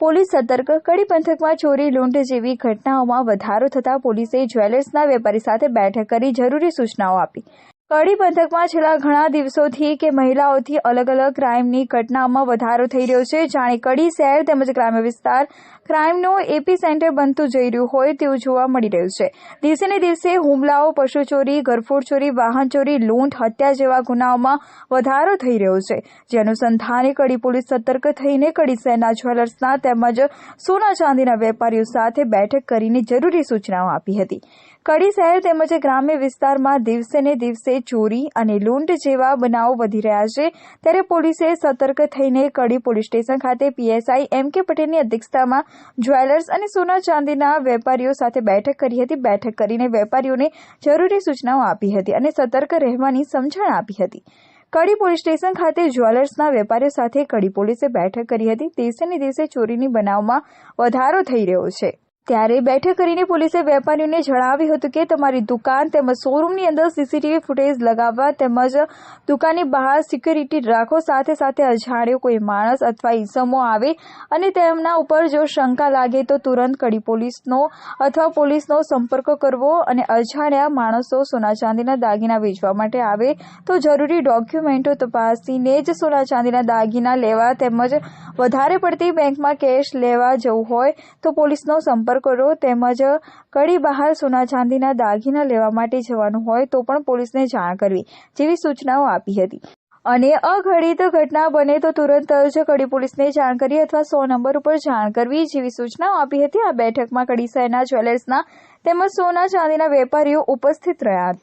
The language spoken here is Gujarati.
પોલીસ સતર્ક કડી પંથકમાં ચોરી લૂંટ જેવી ઘટનાઓમાં વધારો થતાં પોલીસે જ્વેલર્સના વેપારી સાથે બેઠક કરી જરૂરી સૂચનાઓ આપી. કડી પંથકમાં છેલ્લા ઘણા દિવસોથી કે મહિલાઓથી અલગ અલગ ક્રાઇમની ઘટનાઓમાં વધારો થઈ રહ્યો છે. જાણે કડી શહેર તેમજ ગ્રામ્ય વિસ્તાર ક્રાઇમનો એપી સેન્ટર બનતું જઈ રહ્યું હોય તેવું જોવા મળી રહ્યું છે. દિવસે ને દિવસે હુમલાઓ, પશુ ચોરી, ઘરફોડ ચોરી, વાહન ચોરી, લૂંટ, હત્યા જેવા ગુનાઓમાં વધારો થઈ રહ્યો છે. જે અનુસંધાને કડી પોલીસ સતર્ક થઈને કડી શહેરના જ્વેલર્સના તેમજ સોના ચાંદીના વેપારીઓ સાથે બેઠક કરીને જરૂરી સૂચનાઓ આપી હતી. કડી શહેર તેમજ ગ્રામ્ય વિસ્તારમાં દિવસે ને દિવસે ચોરી અને લૂંટ જેવા બનાવો વધી રહ્યા છે. ત્યારે પોલીસે સતર્ક થઈને કડી પોલીસ સ્ટેશન ખાતે પીએસઆઈ એમ કે પટેલની અધ્યક્ષતામાં જ્વેલર્સ અને સોના ચાંદીના વેપારીઓ સાથે બેઠક કરી હતી. બેઠક કરીને વેપારીઓને જરૂરી સૂચનાઓ આપી હતી અને સતર્ક રહેવાની સમજણ આપી હતી. કડી પોલીસ સ્ટેશન ખાતે જ્વેલર્સના વેપારીઓ સાથે કડી પોલીસે બેઠક કરી હતી. દિવસે ને દિવસે ચોરીની બનાવમાં વધારો થઈ રહ્યો છે. ત્યારે બેઠક કરીને પોલીસે વેપારીઓને જણાવ્યું હતું કે તમારી દુકાન તેમજ શોરૂમની અંદર સીસીટીવી ફૂટેજ લગાવવા તેમજ દુકાનની બહાર સિક્યુરિટી રાખો, સાથે સાથે અજાણ્યો કોઈ માણસ અથવા ઈસમો આવે અને તેમના ઉપર જો શંકા લાગે તો તુરંત કડી પોલીસનો અથવા પોલીસનો સંપર્ક કરવો અને અજાણ્યા માણસો સોના ચાંદીના દાગીના વેચવા માટે આવે તો જરૂરી ડોક્યુમેન્ટો તપાસીને જ સોના ચાંદીના દાગીના લેવા તેમજ વધારે પડતી બેંકમાં કેશ લેવા જવું હોય તો પોલીસનો સંપર્ક કરો તેમજ કડી બહાર સોના ચાંદીના દાગીના લેવા માટે જવાનું હોય તો પણ પોલીસને જાણ કરવી જેવી સૂચનાઓ આપી હતી. અને અઘડિત ઘટના બને તો તુરંત જ કડી પોલીસને જાણ કરી અથવા સો નંબર ઉપર જાણ કરવી જેવી સૂચનાઓ આપી હતી. આ બેઠકમાં કડી શહેરના જ્વેલર્સના તેમજ સોના ચાંદીના વેપારીઓ ઉપસ્થિત રહ્યા હતા.